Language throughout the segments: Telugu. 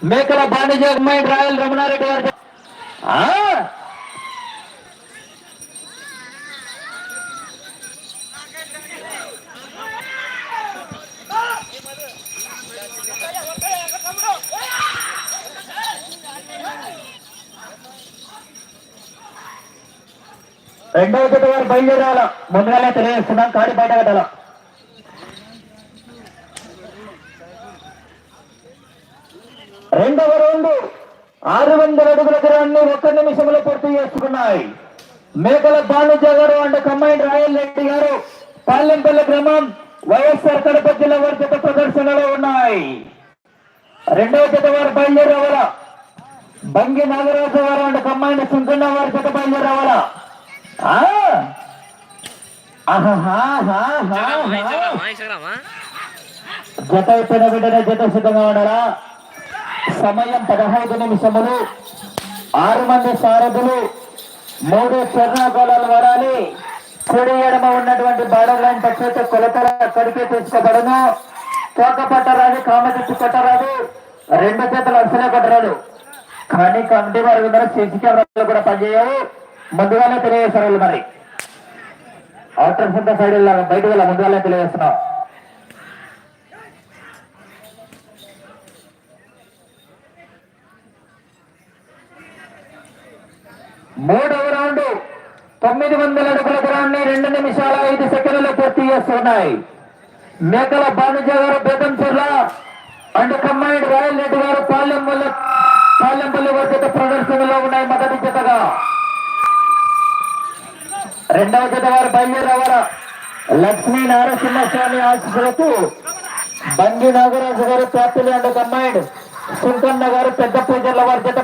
మేకల బాండి జగమైండ్ రాయల్ రమణారెడ్డి గారు ఆ? రెండవ జత వారు బయలుదేరాల ముందుగానే తెలియజేస్తున్నాం కాడి బయట కట్టాల రెండవ రౌండ్ ఆరు వందల అడుగుల దూరాన్ని ఒక్క నిమిషంలో పూర్తి చేసుకున్నాయి. మేకల బాలుజ గారు అండ్ కమ్మైండ్ రాయల్ రెడ్డి గారు పాలెంపల్లి గ్రామం వైఎస్ఆర్ కడప జిల్లా వారి జత ప్రదర్శనలో ఉన్నాయి. రెండవ జత వారు బయలుదేరవల. బంగి నాగరాజు గారు అండ్ కమ్మైండ్ సుంకన్న వారి జత బయలుదేరవల. జత అయిపోయిన వెంటనే జత సిద్ధంగా ఉండాలా? సమయం పదహైదు నిమిషములు. ఆరు మంది సారథులు మూడు చర్ణాగోళాలు వరాలి కుడి ఎడమ ఉన్నటువంటి బార్డర్ లైన్ పక్కైతే కొలతల అక్కడికే తీసుకోబడను. తోక పట్టరాదు కామతిచ్చి కొట్టరాదు రెండు చేతులు అసలే కొట్టరాదు కానీ కమిటీ వారి మీద సీసీ కెమెరాలు కూడా పనిచేయవు. ముందుగానే తెలియజేస్తారు వీళ్ళు మరి. అవుటర్ సైడ్ వెళ్ళాలి. బయటకు వెళ్ళాలి. ముందుగానే తెలియజేస్తున్నాం. మూడవ రౌండ్ తొమ్మిది వందల అడుగుల దూరాన్ని రెండు నిమిషాల ఐదు సెకండ్లు పూర్తి చేస్తున్నాయి. మేకల బానుజ గారు బేతంచెర్ల అండ్ కమ్మైండ్ రాయల్ రెడ్డి గారు పాలెం వల్ల పాలెంపల్లి వర్గత ప్రదర్శనలో ఉన్నాయి మొదటి జతగా. రెండవ జత వారు బయలుదేరవర లక్ష్మీ నారసింహస్వామి ఆశీస్సులకు బంగి నాగరాజు గారు ప్యాపిలి అండ్ కమ్మైండ్ సుంకన్న గారు పెద్ద పూజల వారి జత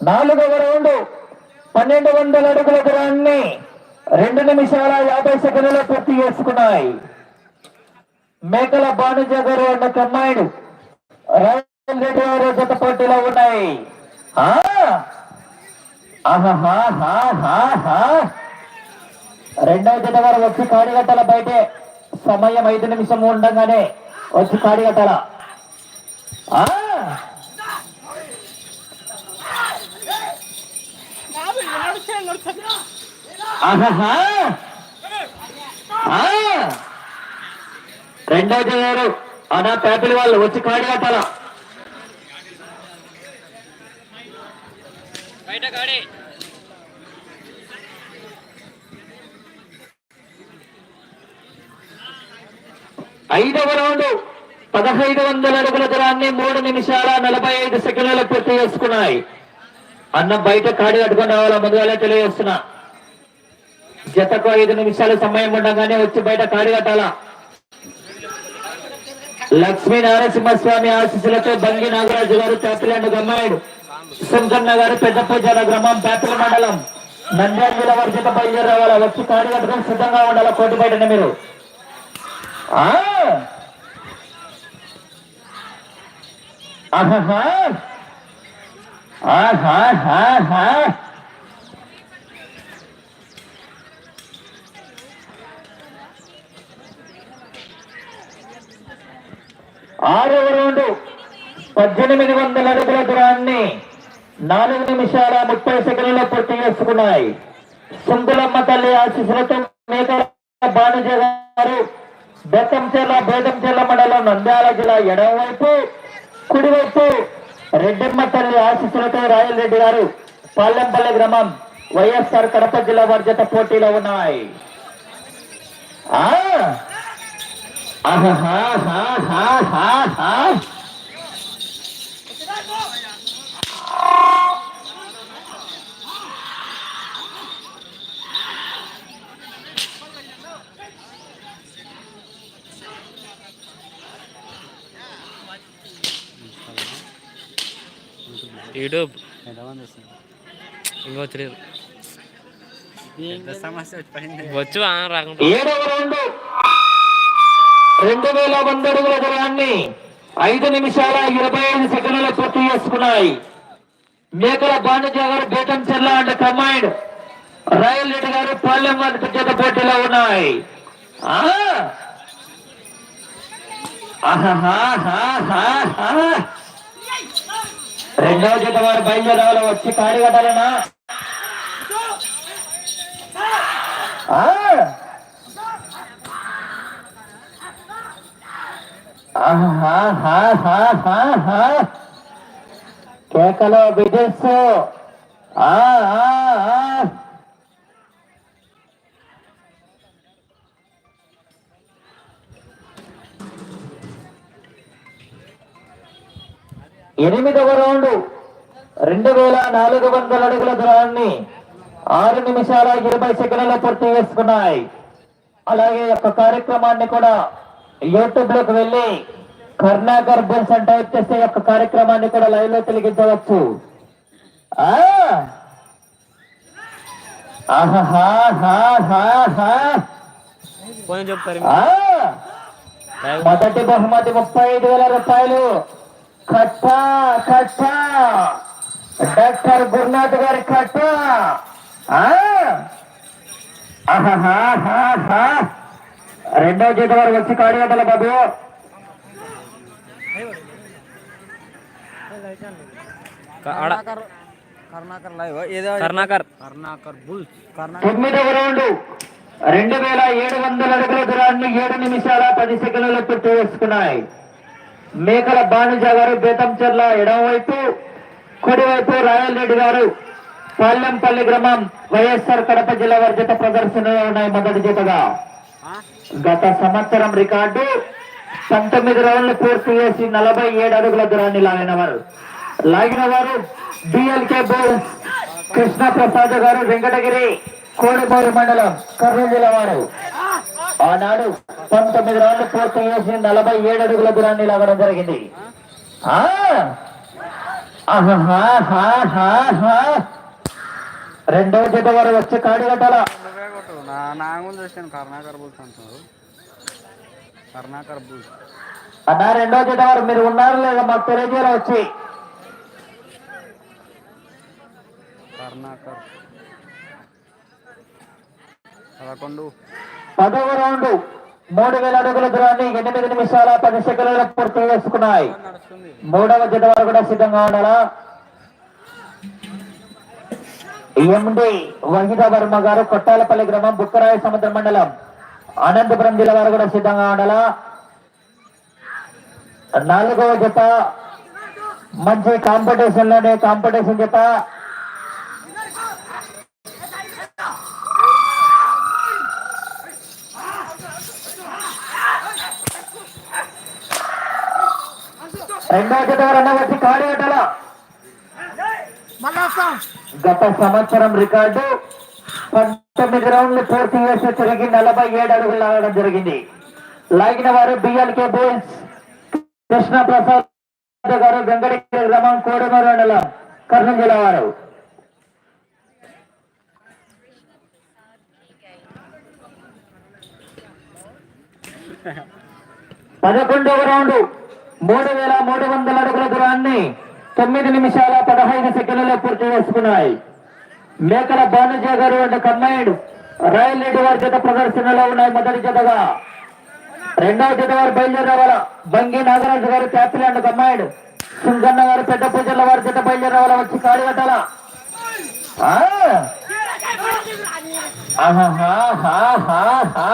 నాలుగవ రౌండ్ పన్నెండు వందల అడుగుల దూరాన్ని రెండు నిమిషాల యాభై సెకండ్లలో పూర్తి చేసుకున్నాయి. మేకల బానుజ గారు అన్న కమ్మాయిడు రాయల్ రెడ్డి గారు జత పోటీలో ఉన్నాయి. రెండవ జత వారు వచ్చి కాడిగట్టాల బయటే. సమయం ఐదు నిమిషం ఉండగానే వచ్చి కాడిగట్టాల. రెండవ జత వారు అనా పేపలి వాళ్ళు వచ్చి కాడిగట్టాల. బయట కాడే ఐదవ రౌండ్ పదహైదు వందల అడుగుల దూరాన్ని మూడు నిమిషాల నలభై ఐదు సెకండ్లలో పూర్తి చేసుకున్నాయి. అన్న బయట కాడి కట్టుకొని రావాలా? ముందుగానే తెలియజేస్తున్నా. జతకు ఐదు నిమిషాల సమయం ఉండగానే వచ్చి బయట కాడి కట్టాలా? లక్ష్మీ నరసింహస్వామి ఆశీస్సులతో బంగి నాగరాజు గారు పేపలండు గమ్మాయుడు సుంకన్న గారు పెద్దపూజల గ్రామం పేపల మండలం. నంద్యాల జిల్లా వారి చేత బయలుదేరి రావాలా వచ్చి కాడి కట్టుకొని సిద్ధంగా ఉండాలా? కోటి బయటనే మీరు. ఆ? ఆహాహా. ఆరవ రౌండ్ పద్దెనిమిది వందల అడుగుల దూరాన్ని నాలుగు నిమిషాల ముప్పై సెకండ్లలో పూర్తి చేసుకున్నాయి. సుంకులమ్మ తల్లి ఆశీస్సులతో మేకల బానుజ గారు బెత్తంచెర్ల బేదంచెర్ల మండలం నంద్యాల జిల్లా ఎడమవైపు కుడివైపు రెడ్డమ్మ తల్లి ఆశీస్సులతో రాయల్ రెడ్డి గారు పాలెంపల్లి గ్రామం వైఎస్ఆర్ కడప జిల్లా వర్జత పోటీలో ఉన్నాయి. హా. యూట్యూబ్. ఎంతమంది వస్తుంది ఇంకో తెలియదు వచ్చు రాకుండా. రెండు వేల వంద అడుగుల దూరాన్ని ఐదు నిమిషాల ఇరవై ఐదు సెకండ్ల పూర్తి చేసుకున్నాయి. మేకల బాణిజ్య గారు బేతం చెల్ల and command royal Reddy garu Palem వారి చేత పోటీలో ఉన్నాయి. ఆహా ఆహాహాహాహాహా. రెండవ జత వారు బయలుదేరాలి వచ్చి కాడి కట్టాలనా ఆ? ఆహాహాహాహాహా. కేకలో బిజినెస్ ఆ ఎనిమిదవ రౌండ్. రెండు వేల నాలుగు వందల అడుగుల దూరాన్ని ఆరు నిమిషాల ఇరవై సెకండ్లలో పూర్తి చేసుకున్నాయి. అలాగే యొక్క కార్యక్రమాన్ని కూడా యూట్యూబ్లోకి వెళ్ళి కర్ణాకర్ బుల్స్ అని టైప్ చేస్తే ఈ యొక్క కార్యక్రమాన్ని కూడా లైవ్లో ఆ! మొదటి బహుమతి ముప్పై ఐదు వేల రూపాయలు. కట్ట కట్ట. డాక్టర్ గురునాథ్ గారి కట్ట. రెండవ జీత వారు వచ్చి కాడిగట్టల బాబు? కర్ణాకర్ తొమ్మిదవ రౌండ్. రెండు వేల ఏడు వందల అడుగుల దూరాన్ని ఏడు నిమిషాల పది సెకండ్లలో పూర్తి చేసుకున్నాయి మేకల బాణిజ గారు బేతంచెర్ల ఎడమవైపు కుడివైపు రాయల్ రెడ్డి గారు పాలెంపల్లి గ్రామం వైఎస్ఆర్ కడప జిల్లా వారి జత ప్రదర్శనలో ఉన్నాయి మొదటి జతగా గత సంవత్సరం రికార్డు పంతొమ్మిది రౌండ్లు పూర్తి చేసి నలభై ఏడు అడుగుల దూరాన్ని లాగిన వారు లాగిన వారు డిఎల్కే బోల్స్ కృష్ణ ప్రసాద్ గారు వెంకటగిరి. కోడిమూరు మండలం కర్నూలు జిల్లా వారు. ఆనాడు పంతొమ్మిది రౌండ్లు పూర్తి చేసి నలభై ఏడు అడుగుల దూరాన్ని లాగడం జరిగింది. రెండో జత వారు వచ్చి కాడి కట్టాల? అన్నా రెండో జత వారు మీరు ఉన్నారు లేదా మాకు తెలియజేయాలి వచ్చి. కర్ణాకర్ పదవ రౌండ్ మూడు వేల అడుగుల దూరాన్ని ఎనిమిది నిమిషాల పది సెకండ్లలో పూర్తి చేసుకున్నాయి. మూడవ జత వారు కూడా సిద్ధంగా ఉండాలా? ఎండి వహిద వర్మ గారు కొట్టాలపల్లి గ్రామం బుక్కరాయ సముద్ర మండలం. అనంతపురం జిల్లా వారు కూడా సిద్ధంగా ఉండాలా? నాలుగవ జత మంచి కాంపిటీషన్లోనే కాంపిటీషన్ జత వచ్చి కాడి కట్టాలా గత సంవత్సరం రికార్డు పంతొమ్మిది రౌండ్లు పూర్తి చేసి తిరిగి నలభై ఏడు అడుగులు లాగడం జరిగింది. లాగిన వారు బిఎల్కే బోల్స్ కృష్ణ ప్రసాద్ గారు వెంకటగిరి గ్రామం కోడమూరు మండలం కర్నూలు జిల్లా వారు. పదకొండవ రౌండ్ మూడు వేల మూడు వందల అడుగుల దూరాన్ని తొమ్మిది నిమిషాల పదహైదు సెకండ్లలో పూర్తి చేసుకున్నాయి. మేకల బానుజ గారు అండ్ కమ్మైడ్ రాయల్ రెడ్డి వారి జత ప్రదర్శనలో ఉన్నాయి మొదటి జతగా. రెండవ జత వారు బయలుదేరవాల. బంగి నాగరాజు గారు క్యాపిల్ అండ్ కమ్మాయిడ్ సుంకన్న గారు పెద్ద పూజల వారి జత బయలుదేరవాల. వచ్చి కాడి కట్టాల. ఆహా ఆహాహాహాహా.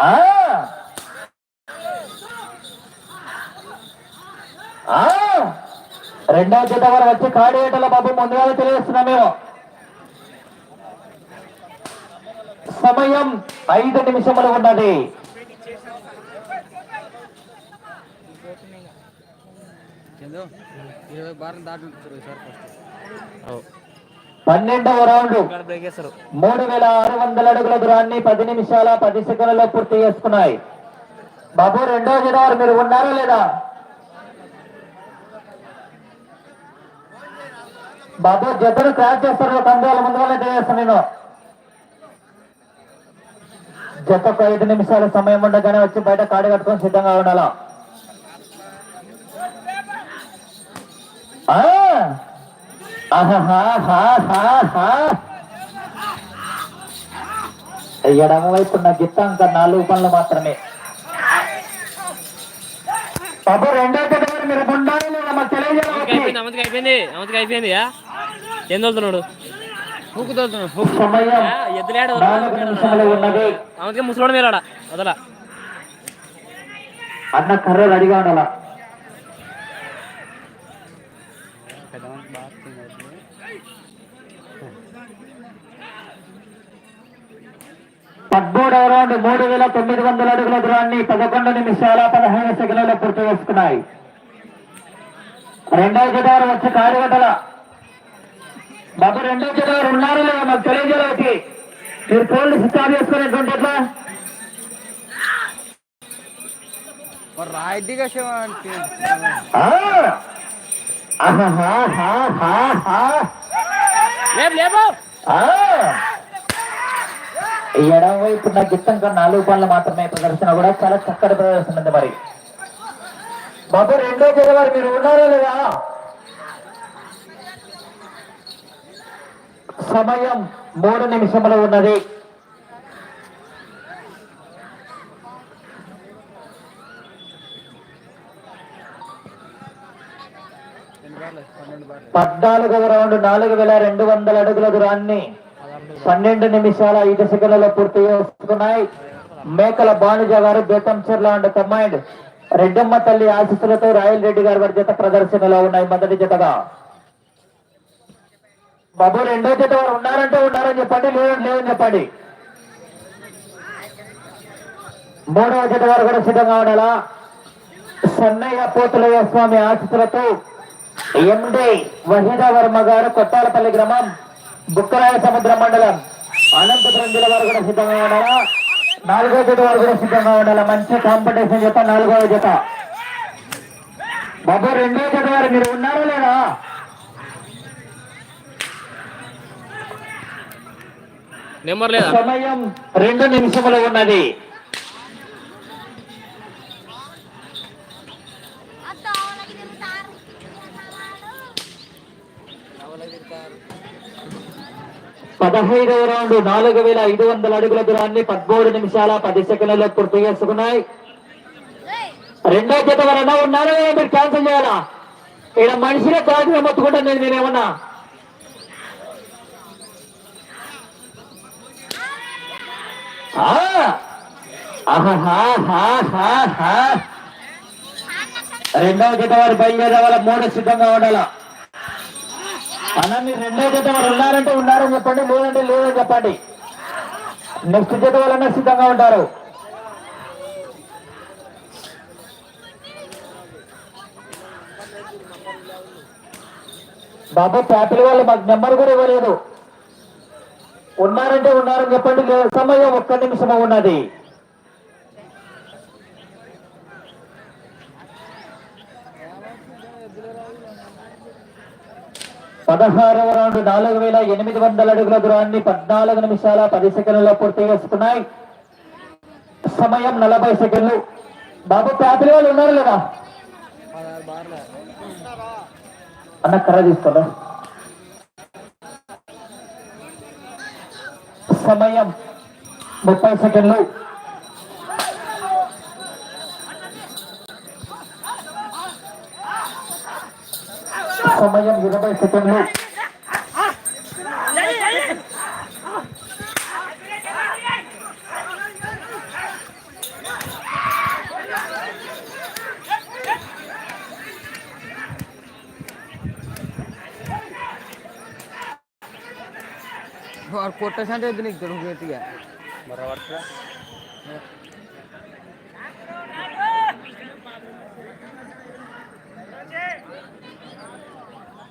ఆ ఆ రెండవ జత వారు వచ్చి కాడియేటల బాబు ముందుగా తెలియజేస్తున్నాం మేము. సమయం ఐదు నిమిషములు ఉన్నది. పన్నెండవ రౌండ్. మూడు వేల ఆరు వందల అడుగుల దూరాన్ని పది నిమిషాల పది సెకండ్లలో పూర్తి చేసుకున్నాయి. బాబు రెండవ జత వారు మీరు ఉన్నారా లేదా? బాబు జతను క్రాస్ చేస్తారు కందాల ముందుగానే తెలియజేస్తాను నేను జతకు ఐదు నిమిషాల సమయం ఉండగానే వచ్చి బయట కాడి కట్టుకొని సిద్ధంగా ఉండాలా. ఎడమ వైపు ఉన్న గిత్తాంక నాలుగు పనులు మాత్రమే. బాబు రెండో మీరు తెలియజేయాలి. అయిపోయింది అయిపోయింది? ఏం తోలుతున్నాడు? హుక్కు తోలుతున్నాడు ఎద్దులేడు ముసలోడు మీరాడ వదల. అన్న కర్ర రెడీగా ఉండాలా. పద్మూడవ రౌండ్ మూడు వేల తొమ్మిది వందల అడుగుల దూరాన్ని పదకొండు నిమిషాల పదహైదు సెకండ్లలో పూర్తి చేసుకున్నాయి. రెండవ జటారు వచ్చి కాడిగడ్డల బాబు రెండవ జటారు ఉన్నారు లేదా మాకు తెలియజేయలేదు మీరు ఫోన్లు స్టాప్ చేసుకునేటువంటి ఎట్లా రాయితీగా శివ అంటే ఆ! ఆహాహాహాహా. లేపు లేపు ఆ! ఈ ఎడమ వైపు ఉన్న గిత్తంగా నాలుగు పనులు మాత్రమే ప్రదర్శన కూడా చాలా చక్కటి ప్రదర్శన ఉంది మరి బాబు రెండో జనవరి మీరు ఉన్నారా లేదా సమయం మూడు నిమిషములు ఉన్నది. పద్నాలుగవ రౌండ్ నాలుగు వేల రెండు వందల అడుగుల దూరాన్ని పన్నెండు నిమిషాల ఐదు సెకండ్లలో పూర్తి చేసుకున్నాయి. మేకల బాణుజ గారు బేతంచెర్ల అండ్ కమాండ్. రెడ్డమ్మ తల్లి ఆశీస్సులతో రాయల్ రెడ్డి గారి వారి జత ప్రదర్శనలో ఉన్నాయి. మొదటి జతగా బాబు రెండో జత వారు ఉన్నారంటే ఉన్నారని చెప్పండి లేదని లేదని చెప్పండి. మూడవ జత వారు కూడా సిద్ధంగా ఉండాలా? సన్నయ్య పోతులయ్య స్వామి ఆశీస్సులతో ఎండి వహీదా వర్మ గారు కొట్టాలపల్లి గ్రామం బుక్కరాయ సముద్ర మండలం. అనంతపురం జిల్లా వారు కూడా సిద్ధంగా ఉండాలా? నాలుగో జత వారు కూడా సిద్ధంగా ఉండాలా? మంచి కాంపిటీషన్ జత నాలుగవ జత బాబు రెండో జత వారు మీరు ఉన్నారా లేదా నెంబర్ లేదా? సమయం రెండు నిమిషములు ఉన్నది. పదహైదవ రౌండ్ నాలుగు వేల ఐదు వందల అడుగుల దూరాన్ని పదమూడు నిమిషాల పది సెకండ్లలో పూర్తి చేసుకున్నాయి. రెండో జత వరణ ఉన్నారో. మీరు క్యాన్సిల్ చేయాలా? ఇక్కడ మనిషినే కాదు మొత్తుకుంటాను నేను నేనేమన్నా ఆ! ఆహాహాహాహా. రెండవ జత వారు బయలుదేరే వాళ్ళ మూడు సిద్ధంగా ఉండాలా? అన్న మీరు రెండో జత వారు ఉన్నారంటే ఉన్నారని చెప్పండి లేదంటే లేదని చెప్పండి. నెక్స్ట్ జత వాళ్ళన్నా సిద్ధంగా ఉంటారు. బాబు ప్యాపిల్ వాళ్ళు మాకు నెంబర్ కూడా ఇవ్వలేదు. ఉన్నారంటే ఉన్నారని చెప్పండి సమయం ఒక్క నిమిషం ఉన్నది. పదహారవ రౌండ్ నాలుగు వేల ఎనిమిది వందల అడుగుల దూరాన్ని పద్నాలుగు నిమిషాల పది సెకండ్లలో పూర్తి చేసుకున్నాయి. సమయం నలభై సెకండ్లు. బాబు ప్యాపిల్ వాళ్ళు ఉన్నారు లేదా అన్న కర్ర తీసుకున్నా సమయం. ముప్పై సెకండ్లు. సమయం ఇరవై సెకండ్లు. కొట్టేసంటే నీకు దొరుకుతుంది ఇక